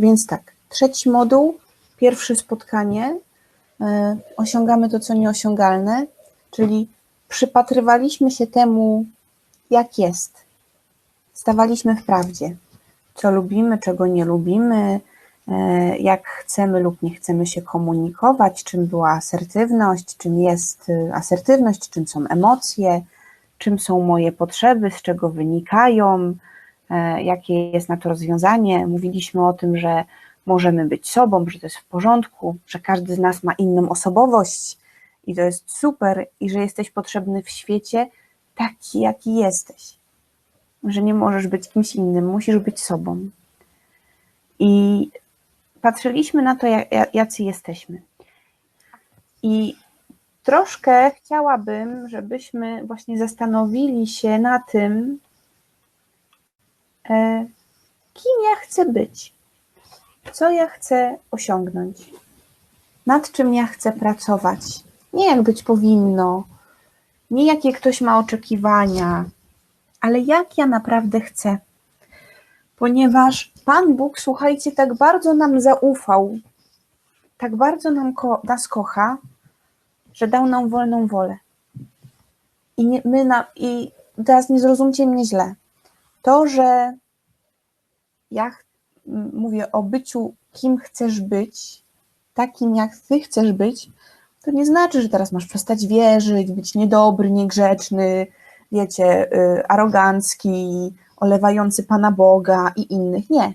Więc tak, trzeci moduł, pierwsze spotkanie, e, osiągamy to, co nieosiągalne, czyli przypatrywaliśmy się temu, jak jest. Stawaliśmy w prawdzie, co lubimy, czego nie lubimy, e, jak chcemy lub nie chcemy się komunikować, czym była asertywność, czym jest y, asertywność, czym są emocje, czym są moje potrzeby, z czego wynikają, e, jakie jest na to rozwiązanie. Mówiliśmy o tym, że możemy być sobą, że to jest w porządku, że każdy z nas ma inną osobowość i to jest super, i że jesteś potrzebny w świecie taki, jaki jesteś. Że nie możesz być kimś innym, musisz być sobą. I patrzyliśmy na to, jacy jesteśmy. I troszkę chciałabym, żebyśmy właśnie zastanowili się na tym, e, kim ja chcę być, co ja chcę osiągnąć, nad czym ja chcę pracować. Nie jak być powinno, nie jakie ktoś ma oczekiwania, ale jak ja naprawdę chcę. Ponieważ Pan Bóg, słuchajcie, tak bardzo nam zaufał, tak bardzo nam ko nas kocha, że dał nam wolną wolę. I nie, my na, i teraz nie zrozumcie mnie źle. To, że ja mówię o byciu, kim chcesz być, takim jak ty chcesz być, to nie znaczy, że teraz masz przestać wierzyć, być niedobry, niegrzeczny, wiecie, y, arogancki, olewający Pana Boga i innych. Nie.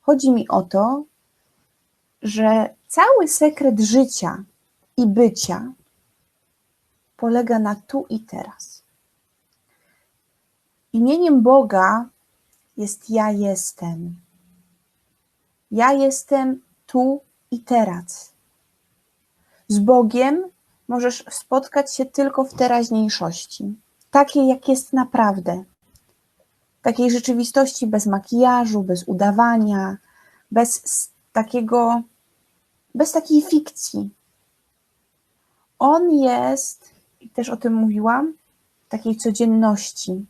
Chodzi mi o to, że cały sekret życia i bycia polega na tu i teraz. Imieniem Boga jest ja jestem. Ja jestem tu i teraz. Z Bogiem możesz spotkać się tylko w teraźniejszości, takiej jak jest naprawdę. Takiej rzeczywistości bez makijażu, bez udawania, bez takiego, bez takiej fikcji. On jest, i też o tym mówiłam, takiej codzienności.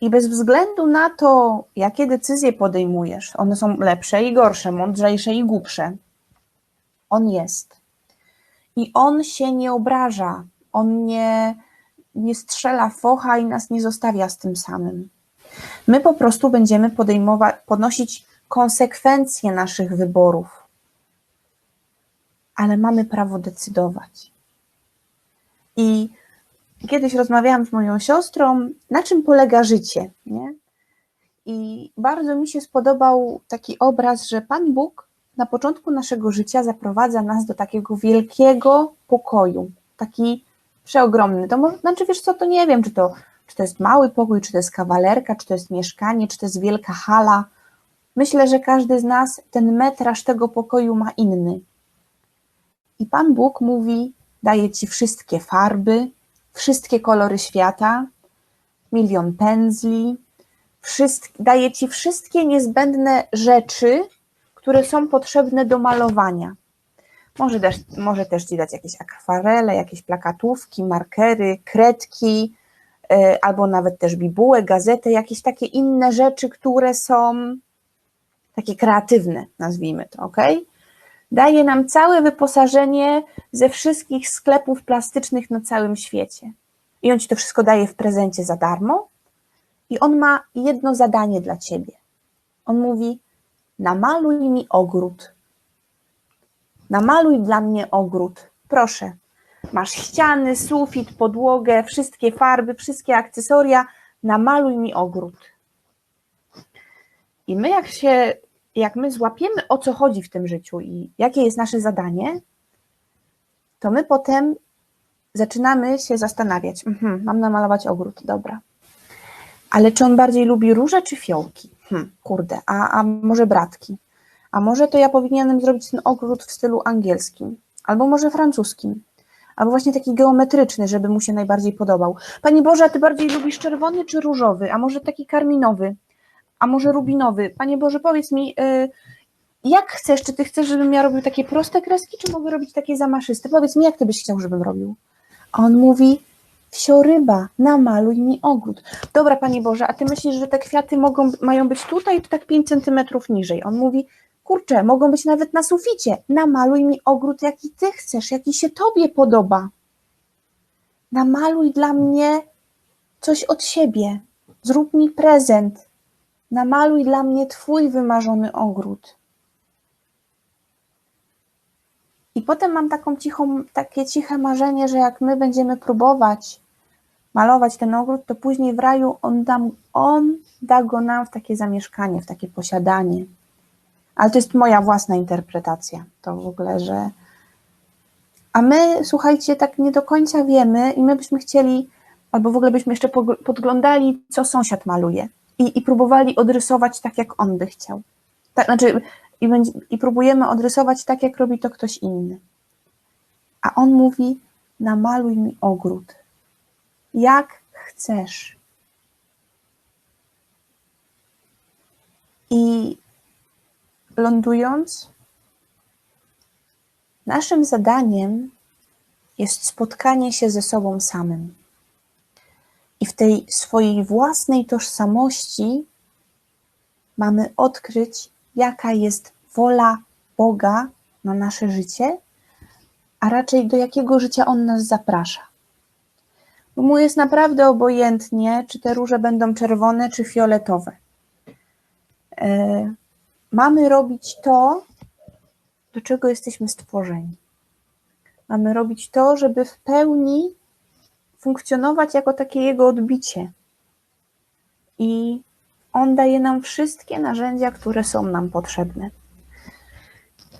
I bez względu na to, jakie decyzje podejmujesz, one są lepsze i gorsze, mądrzejsze i głupsze, on jest. I on się nie obraża, on nie, nie strzela focha i nas nie zostawia z tym samym. My po prostu będziemy podejmować, podnosić konsekwencje naszych wyborów, ale mamy prawo decydować. I kiedyś rozmawiałam z moją siostrą, na czym polega życie. Nie? I bardzo mi się spodobał taki obraz, że Pan Bóg na początku naszego życia zaprowadza nas do takiego wielkiego pokoju, taki przeogromny. To może, znaczy, wiesz co, to nie wiem, czy to, czy to jest mały pokój, czy to jest kawalerka, czy to jest mieszkanie, czy to jest wielka hala. Myślę, że każdy z nas ten metraż tego pokoju ma inny. I Pan Bóg mówi: Daję ci wszystkie farby, wszystkie kolory świata, milion pędzli, daję ci wszystkie niezbędne rzeczy, które są potrzebne do malowania. Może też, może też ci dać jakieś akwarele, jakieś plakatówki, markery, kredki, yy, albo nawet też bibułę, gazetę, jakieś takie inne rzeczy, które są takie kreatywne, nazwijmy to, ok? Daje nam całe wyposażenie ze wszystkich sklepów plastycznych na całym świecie. I on ci to wszystko daje w prezencie za darmo. I on ma jedno zadanie dla ciebie. On mówi: namaluj mi ogród. Namaluj dla mnie ogród. Proszę. Masz ściany, sufit, podłogę, wszystkie farby, wszystkie akcesoria. Namaluj mi ogród. I my, jak się, jak my złapiemy, o co chodzi w tym życiu i jakie jest nasze zadanie, to my potem zaczynamy się zastanawiać. Mhm, mam namalować ogród, dobra. Ale czy on bardziej lubi róże czy fiołki? Hmm, kurde, a, a może bratki? A może to ja powinienem zrobić ten ogród w stylu angielskim? Albo może francuskim? Albo właśnie taki geometryczny, żeby mu się najbardziej podobał. Pani Boże, a ty bardziej lubisz czerwony czy różowy? A może taki karminowy? A może rubinowy? Panie Boże, powiedz mi, yy, jak chcesz? Czy ty chcesz, żebym ja robił takie proste kreski, czy mogę robić takie zamaszyste? Powiedz mi, jak ty byś chciał, żebym robił? A on mówi, Wsioryba, namaluj mi ogród. Dobra, Panie Boże, a Ty myślisz, że te kwiaty mogą, mają być tutaj, to tak 5 centymetrów niżej. On mówi, kurczę, mogą być nawet na suficie. Namaluj mi ogród, jaki Ty chcesz, jaki się Tobie podoba. Namaluj dla mnie coś od siebie. Zrób mi prezent. Namaluj dla mnie Twój wymarzony ogród. I potem mam taką cichą, takie ciche marzenie, że jak my będziemy próbować malować ten ogród, to później w raju on, dam, on da go nam w takie zamieszkanie, w takie posiadanie. Ale to jest moja własna interpretacja. To w ogóle, że. A my, słuchajcie, tak nie do końca wiemy i my byśmy chcieli, albo w ogóle byśmy jeszcze podglądali, co sąsiad maluje i, i próbowali odrysować tak, jak on by chciał. Tak, znaczy, i, będzie, i próbujemy odrysować tak, jak robi to ktoś inny. A on mówi: namaluj mi ogród. Jak chcesz. I lądując, naszym zadaniem jest spotkanie się ze sobą samym. I w tej swojej własnej tożsamości mamy odkryć, jaka jest wola Boga na nasze życie, a raczej do jakiego życia On nas zaprasza. Bo mu jest naprawdę obojętnie, czy te róże będą czerwone, czy fioletowe. E, mamy robić to, do czego jesteśmy stworzeni. Mamy robić to, żeby w pełni funkcjonować jako takie jego odbicie. I on daje nam wszystkie narzędzia, które są nam potrzebne.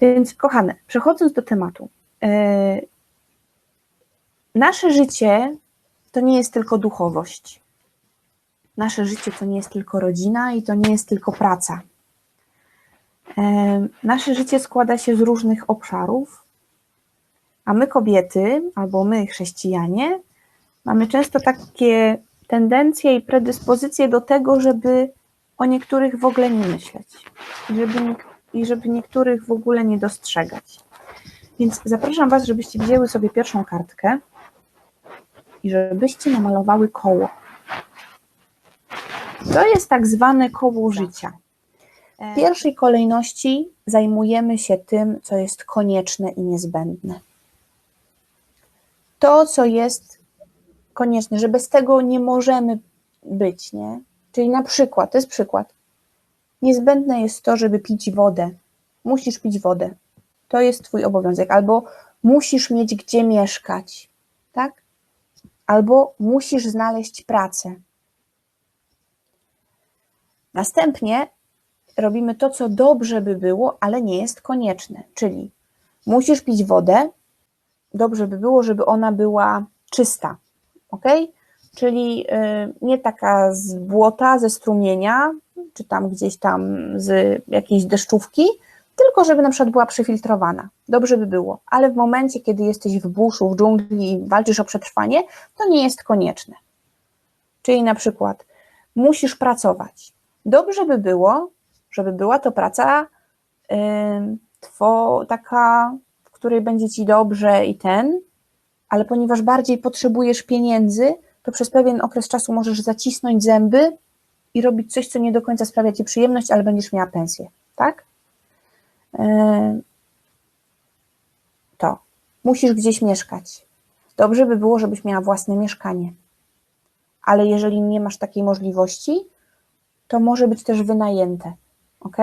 Więc, kochane, przechodząc do tematu, yy, nasze życie to nie jest tylko duchowość. Nasze życie to nie jest tylko rodzina i to nie jest tylko praca. Yy, nasze życie składa się z różnych obszarów, a my, kobiety, albo my, chrześcijanie, mamy często takie tendencje i predyspozycje do tego, żeby o niektórych w ogóle nie myśleć żeby, i żeby niektórych w ogóle nie dostrzegać. Więc zapraszam Was, żebyście wzięły sobie pierwszą kartkę i żebyście namalowały koło. To jest tak zwane koło życia. W pierwszej kolejności zajmujemy się tym, co jest konieczne i niezbędne. To, co jest konieczne, że bez tego nie możemy być, nie? Czyli na przykład, to jest przykład, niezbędne jest to, żeby pić wodę. Musisz pić wodę. To jest Twój obowiązek. Albo musisz mieć gdzie mieszkać, tak? Albo musisz znaleźć pracę. Następnie robimy to, co dobrze by było, ale nie jest konieczne. Czyli musisz pić wodę, dobrze by było, żeby ona była czysta. Ok? czyli y, nie taka z błota, ze strumienia, czy tam gdzieś tam z jakiejś deszczówki, tylko żeby na przykład była przefiltrowana. Dobrze by było, ale w momencie, kiedy jesteś w buszu, w dżungli i walczysz o przetrwanie, to nie jest konieczne. Czyli na przykład musisz pracować. Dobrze by było, żeby była to praca yy, two, taka, w której będzie ci dobrze i ten, ale ponieważ bardziej potrzebujesz pieniędzy, to przez pewien okres czasu możesz zacisnąć zęby i robić coś, co nie do końca sprawia ci przyjemność, ale będziesz miała pensję, tak? E, to. Musisz gdzieś mieszkać. Dobrze by było, żebyś miała własne mieszkanie. Ale jeżeli nie masz takiej możliwości, to może być też wynajęte, ok?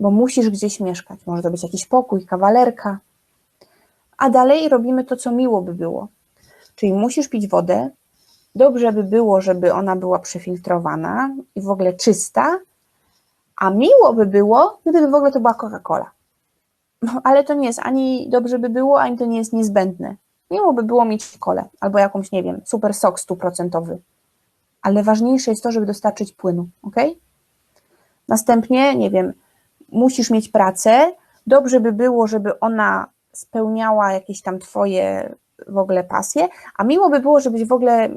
Bo musisz gdzieś mieszkać. Może to być jakiś pokój, kawalerka. A dalej robimy to, co miło by było Czyli musisz pić wodę. Dobrze by było, żeby ona była przefiltrowana i w ogóle czysta, a miło by było, gdyby w ogóle to była Coca-Cola. No, ale to nie jest ani dobrze by było, ani to nie jest niezbędne. Miło by było mieć kolę albo jakąś, nie wiem, super sok stuprocentowy. Ale ważniejsze jest to, żeby dostarczyć płynu, ok? Następnie, nie wiem, musisz mieć pracę. Dobrze by było, żeby ona spełniała jakieś tam Twoje w ogóle pasję, a miło by było, żebyś w ogóle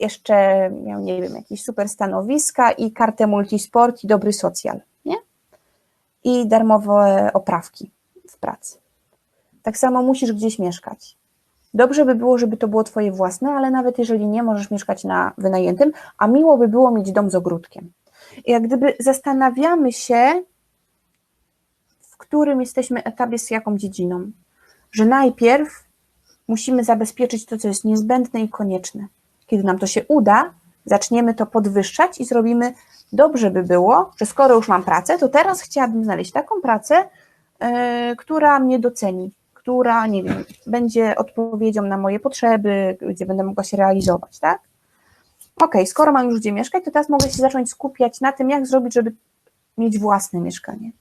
jeszcze miał, nie wiem, jakieś super stanowiska i kartę multisport i dobry socjal, nie? I darmowe oprawki w pracy. Tak samo musisz gdzieś mieszkać. Dobrze by było, żeby to było Twoje własne, ale nawet jeżeli nie, możesz mieszkać na wynajętym, a miło by było mieć dom z ogródkiem. I jak gdyby zastanawiamy się, którym jesteśmy etapie z jaką dziedziną, że najpierw musimy zabezpieczyć to, co jest niezbędne i konieczne. Kiedy nam to się uda, zaczniemy to podwyższać i zrobimy, dobrze by było, że skoro już mam pracę, to teraz chciałabym znaleźć taką pracę, yy, która mnie doceni, która, nie wiem, będzie odpowiedzią na moje potrzeby, gdzie będę mogła się realizować, tak? Ok, skoro mam już gdzie mieszkać, to teraz mogę się zacząć skupiać na tym, jak zrobić, żeby mieć własne mieszkanie.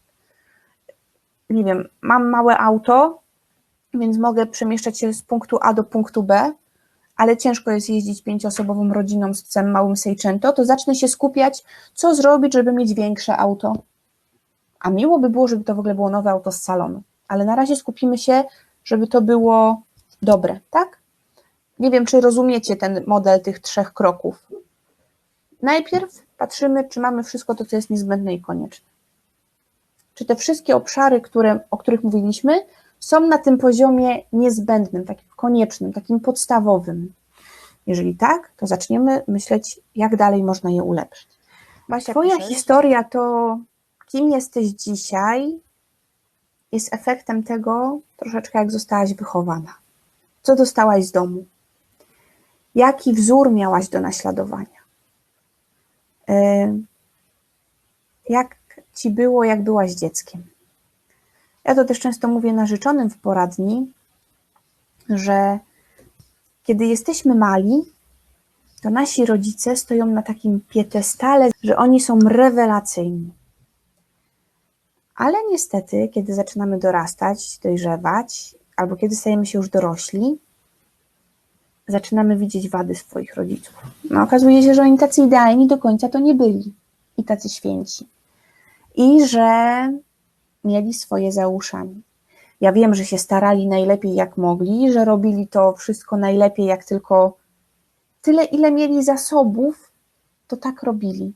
Nie wiem, mam małe auto, więc mogę przemieszczać się z punktu A do punktu B, ale ciężko jest jeździć pięcioosobową rodziną z tym małym Seicento, to zacznę się skupiać, co zrobić, żeby mieć większe auto. A miło by było, żeby to w ogóle było nowe auto z salonu, ale na razie skupimy się, żeby to było dobre, tak? Nie wiem, czy rozumiecie ten model tych trzech kroków. Najpierw patrzymy, czy mamy wszystko to, co jest niezbędne i konieczne. Czy te wszystkie obszary, które, o których mówiliśmy, są na tym poziomie niezbędnym, takim koniecznym, takim podstawowym. Jeżeli tak, to zaczniemy myśleć, jak dalej można je ulepszyć. Basia, Twoja piszesz? historia to, kim jesteś dzisiaj, jest efektem tego troszeczkę, jak zostałaś wychowana. Co dostałaś z domu? Jaki wzór miałaś do naśladowania? Jak ci było, jak byłaś dzieckiem? Ja to też często mówię narzeczonym w poradni, że kiedy jesteśmy mali, to nasi rodzice stoją na takim pietestale, że oni są rewelacyjni. Ale niestety, kiedy zaczynamy dorastać, dojrzewać, albo kiedy stajemy się już dorośli, zaczynamy widzieć wady swoich rodziców. No, okazuje się, że oni tacy idealni do końca to nie byli i tacy święci. I że mieli swoje za uszami. Ja wiem, że się starali najlepiej jak mogli, że robili to wszystko najlepiej jak tylko tyle, ile mieli zasobów, to tak robili.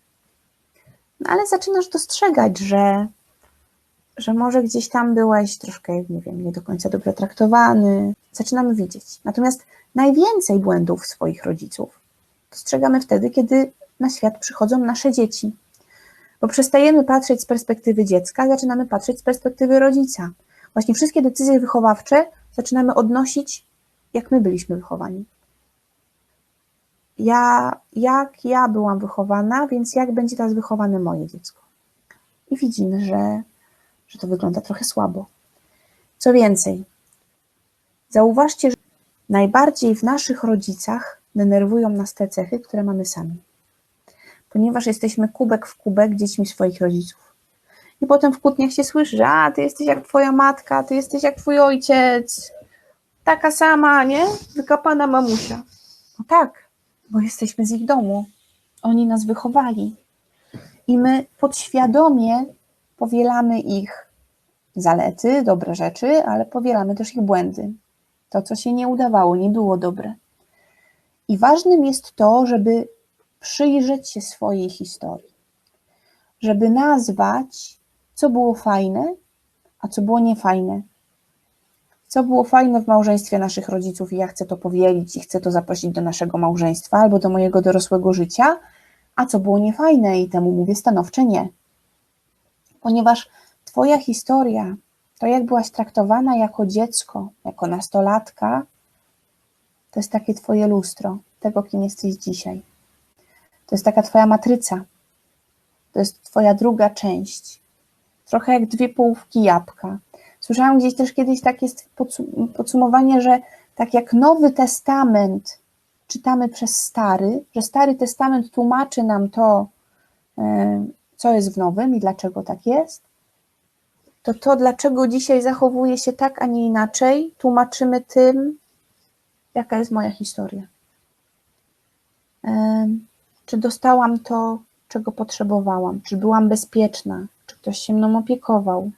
No ale zaczynasz dostrzegać, że, że może gdzieś tam byłeś troszkę, nie wiem, nie do końca dobrze traktowany. Zaczynamy widzieć. Natomiast najwięcej błędów swoich rodziców dostrzegamy wtedy, kiedy na świat przychodzą nasze dzieci bo przestajemy patrzeć z perspektywy dziecka, zaczynamy patrzeć z perspektywy rodzica. Właśnie wszystkie decyzje wychowawcze zaczynamy odnosić, jak my byliśmy wychowani. Ja, jak ja byłam wychowana, więc jak będzie teraz wychowane moje dziecko. I widzimy, że, że to wygląda trochę słabo. Co więcej, zauważcie, że najbardziej w naszych rodzicach denerwują nas te cechy, które mamy sami ponieważ jesteśmy kubek w kubek dziećmi swoich rodziców. I potem w kłótniach się słyszy, że a, ty jesteś jak twoja matka, ty jesteś jak twój ojciec, taka sama, nie? Wykapana mamusia. No tak, bo jesteśmy z ich domu. Oni nas wychowali. I my podświadomie powielamy ich zalety, dobre rzeczy, ale powielamy też ich błędy. To, co się nie udawało, nie było dobre. I ważnym jest to, żeby przyjrzeć się swojej historii, żeby nazwać, co było fajne, a co było niefajne. Co było fajne w małżeństwie naszych rodziców, i ja chcę to powielić i chcę to zaprosić do naszego małżeństwa albo do mojego dorosłego życia, a co było niefajne, i temu mówię stanowcze nie. Ponieważ Twoja historia, to jak byłaś traktowana jako dziecko, jako nastolatka, to jest takie Twoje lustro tego, kim jesteś dzisiaj. To jest taka twoja matryca. To jest twoja druga część. Trochę jak dwie połówki jabłka. Słyszałam gdzieś też kiedyś takie podsumowanie, że tak jak Nowy Testament czytamy przez Stary, że Stary Testament tłumaczy nam to, e, co jest w Nowym i dlaczego tak jest, to to, dlaczego dzisiaj zachowuje się tak, a nie inaczej, tłumaczymy tym, jaka jest moja historia. Czy dostałam to, czego potrzebowałam? Czy byłam bezpieczna? Czy ktoś się mną opiekował?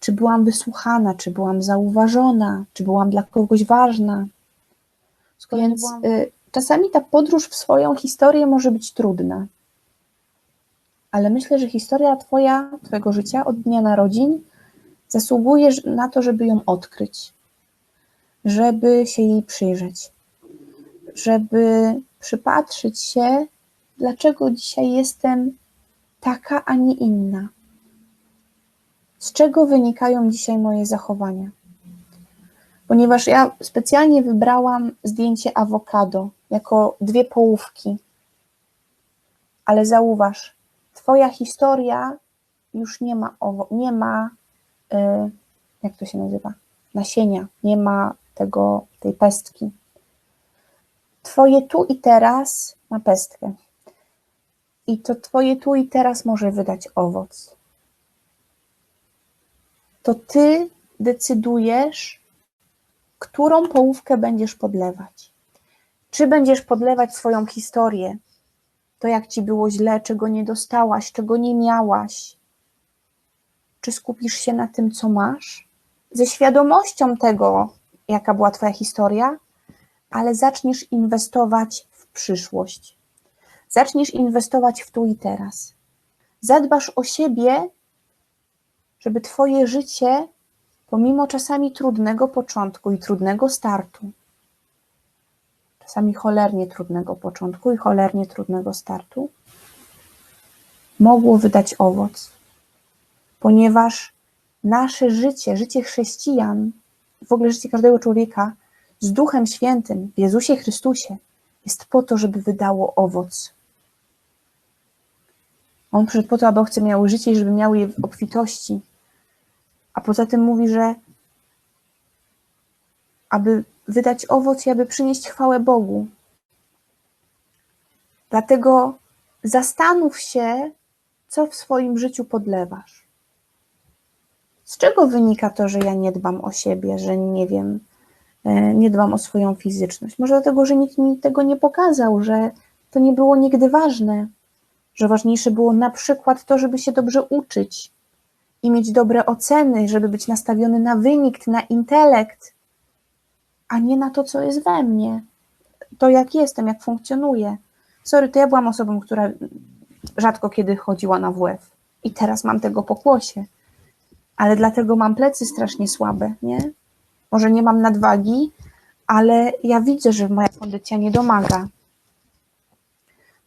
Czy byłam wysłuchana? Czy byłam zauważona? Czy byłam dla kogoś ważna? Więc byłam... y, czasami ta podróż w swoją historię może być trudna. Ale myślę, że historia Twoja, Twojego życia od dnia narodzin zasługuje na to, żeby ją odkryć. żeby się jej przyjrzeć, żeby przypatrzyć się, dlaczego dzisiaj jestem taka, a nie inna. Z czego wynikają dzisiaj moje zachowania? Ponieważ ja specjalnie wybrałam zdjęcie awokado jako dwie połówki. Ale zauważ, Twoja historia już nie ma, owo, nie ma, yy, jak to się nazywa, nasienia, nie ma tego, tej pestki. Twoje tu i teraz ma pestkę. I to Twoje tu i teraz może wydać owoc. To Ty decydujesz, którą połówkę będziesz podlewać. Czy będziesz podlewać swoją historię, to jak ci było źle, czego nie dostałaś, czego nie miałaś? Czy skupisz się na tym, co masz, ze świadomością tego, jaka była Twoja historia, ale zaczniesz inwestować w przyszłość. Zaczniesz inwestować w tu i teraz. Zadbasz o siebie, żeby Twoje życie, pomimo czasami trudnego początku i trudnego startu, czasami cholernie trudnego początku i cholernie trudnego startu, mogło wydać owoc, ponieważ nasze życie, życie chrześcijan, w ogóle życie każdego człowieka z Duchem Świętym w Jezusie Chrystusie jest po to, żeby wydało owoc. On przyszedł po to, aby owce miały życie i żeby miały je w obfitości. A poza tym mówi, że aby wydać owoc i aby przynieść chwałę Bogu. Dlatego zastanów się, co w swoim życiu podlewasz. Z czego wynika to, że ja nie dbam o siebie, że nie wiem, e, nie dbam o swoją fizyczność? Może dlatego, że nikt mi tego nie pokazał, że to nie było nigdy ważne, że ważniejsze było na przykład to, żeby się dobrze uczyć i mieć dobre oceny, żeby być nastawiony na wynik, na intelekt, a nie na to, co jest we mnie. To, jak jestem, jak funkcjonuję. Sorry, to ja byłam osobą, która rzadko kiedy chodziła na WF i teraz mam tego pokłosie. Ale dlatego mam plecy strasznie słabe, nie? Może nie mam nadwagi, ale ja widzę, że moja kondycja nie domaga.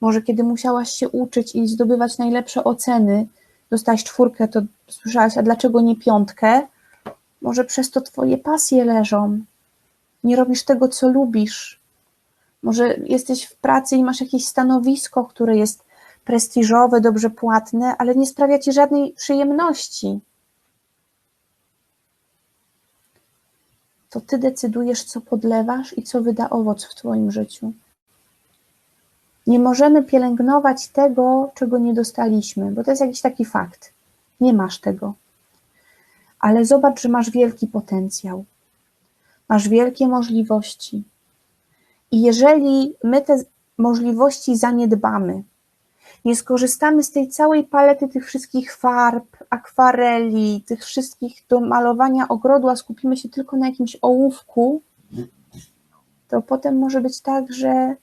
Może kiedy musiałaś się uczyć i zdobywać najlepsze oceny, dostałaś czwórkę, to słyszałaś, a dlaczego nie piątkę? Może przez to twoje pasje leżą, nie robisz tego, co lubisz. Może jesteś w pracy i masz jakieś stanowisko, które jest prestiżowe, dobrze płatne, ale nie sprawia ci żadnej przyjemności. To ty decydujesz, co podlewasz i co wyda owoc w twoim życiu. Nie możemy pielęgnować tego, czego nie dostaliśmy, bo to jest jakiś taki fakt. Nie masz tego. Ale zobacz, że masz wielki potencjał. Masz wielkie możliwości. I jeżeli my te możliwości zaniedbamy, nie skorzystamy z tej całej palety tych wszystkich farb, akwareli, tych wszystkich do malowania ogrodu, a skupimy się tylko na jakimś ołówku, to potem może być tak, że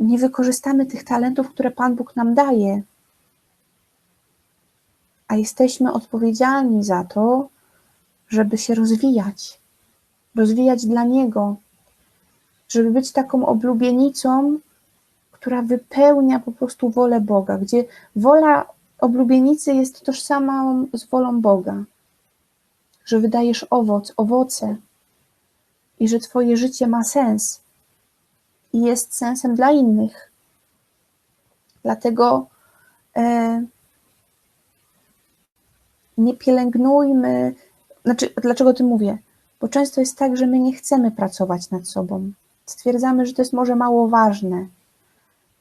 nie wykorzystamy tych talentów, które Pan Bóg nam daje. A jesteśmy odpowiedzialni za to, żeby się rozwijać rozwijać dla Niego, żeby być taką oblubienicą, która wypełnia po prostu wolę Boga, gdzie wola oblubienicy jest tożsama z wolą Boga, że wydajesz owoc, owoce i że Twoje życie ma sens i jest sensem dla innych. Dlatego e, nie pielęgnujmy, znaczy, dlaczego ty mówię? Bo często jest tak, że my nie chcemy pracować nad sobą. Stwierdzamy, że to jest może mało ważne,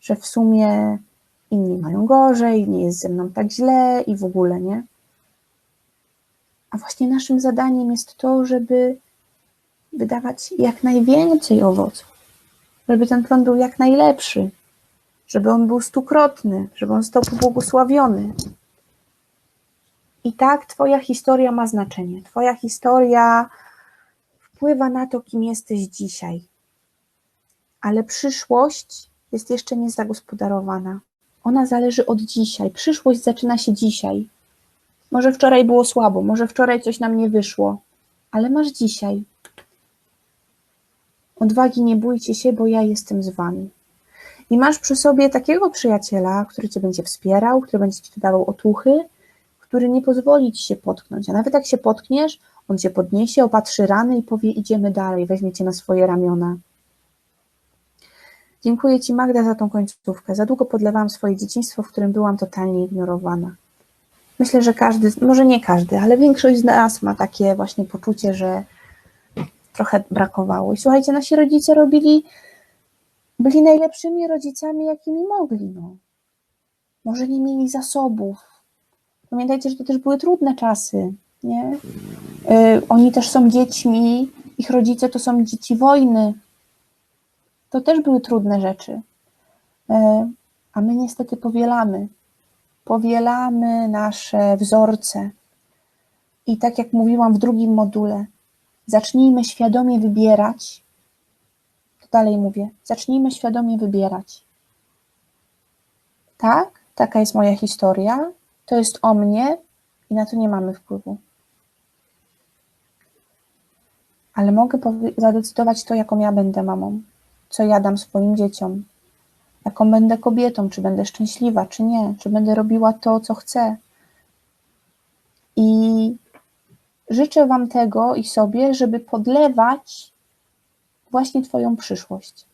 że w sumie inni mają gorzej, nie jest ze mną tak źle i w ogóle nie. A właśnie naszym zadaniem jest to, żeby wydawać jak najwięcej owoców, żeby ten plon był jak najlepszy, żeby on był stukrotny, żeby on został pobłogosławiony. I tak Twoja historia ma znaczenie. Twoja historia wpływa na to, kim jesteś dzisiaj. Ale przyszłość jest jeszcze niezagospodarowana. Ona zależy od dzisiaj. Przyszłość zaczyna się dzisiaj. Może wczoraj było słabo, może wczoraj coś nam nie wyszło, ale masz dzisiaj. Odwagi nie bójcie się, bo ja jestem z wami. I masz przy sobie takiego przyjaciela, który cię będzie wspierał, który będzie ci dawał otuchy, który nie pozwoli ci się potknąć. A nawet jak się potkniesz, on cię podniesie, opatrzy rany i powie: Idziemy dalej, weźmie cię na swoje ramiona. Dziękuję Ci, Magda, za tą końcówkę. Za długo podlewałam swoje dzieciństwo, w którym byłam totalnie ignorowana. Myślę, że każdy, może nie każdy, ale większość z nas ma takie właśnie poczucie, że trochę brakowało. I słuchajcie, nasi rodzice robili, byli najlepszymi rodzicami, jakimi mogli. No. Może nie mieli zasobów. Pamiętajcie, że to też były trudne czasy. Nie? Y, oni też są dziećmi, ich rodzice to są dzieci wojny. To też były trudne rzeczy. Y, a my niestety powielamy. Powielamy nasze wzorce. I tak jak mówiłam w drugim module, zacznijmy świadomie wybierać. To dalej mówię, zacznijmy świadomie wybierać. Tak, taka jest moja historia, to jest o mnie i na to nie mamy wpływu. Ale mogę zadecydować to, jaką ja będę mamą, co ja dam swoim dzieciom, jaką będę kobietą, czy będę szczęśliwa, czy nie, czy będę robiła to, co chcę. I życzę Wam tego i sobie, żeby podlewać właśnie Twoją przyszłość.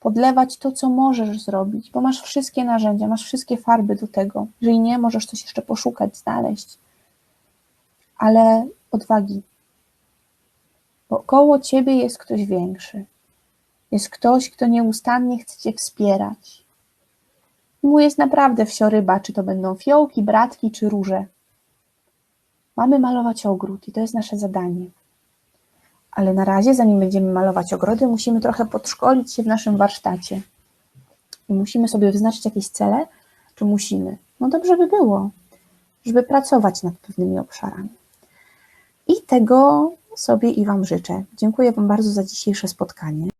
Podlewać to, co możesz zrobić, bo masz wszystkie narzędzia, masz wszystkie farby do tego. Jeżeli nie, możesz coś jeszcze poszukać, znaleźć. Ale odwagi. Bo koło Ciebie jest ktoś większy. Jest ktoś, kto nieustannie chce Cię wspierać. Mu jest naprawdę wsioryba, czy to będą fiołki, bratki, czy róże. Mamy malować ogród i to jest nasze zadanie. Ale na razie, zanim będziemy malować ogrody, musimy trochę podszkolić się w naszym warsztacie. I musimy sobie wyznaczyć jakieś cele, czy musimy? No dobrze by było, żeby pracować nad pewnymi obszarami. I tego sobie i Wam życzę. Dziękuję Wam bardzo za dzisiejsze spotkanie.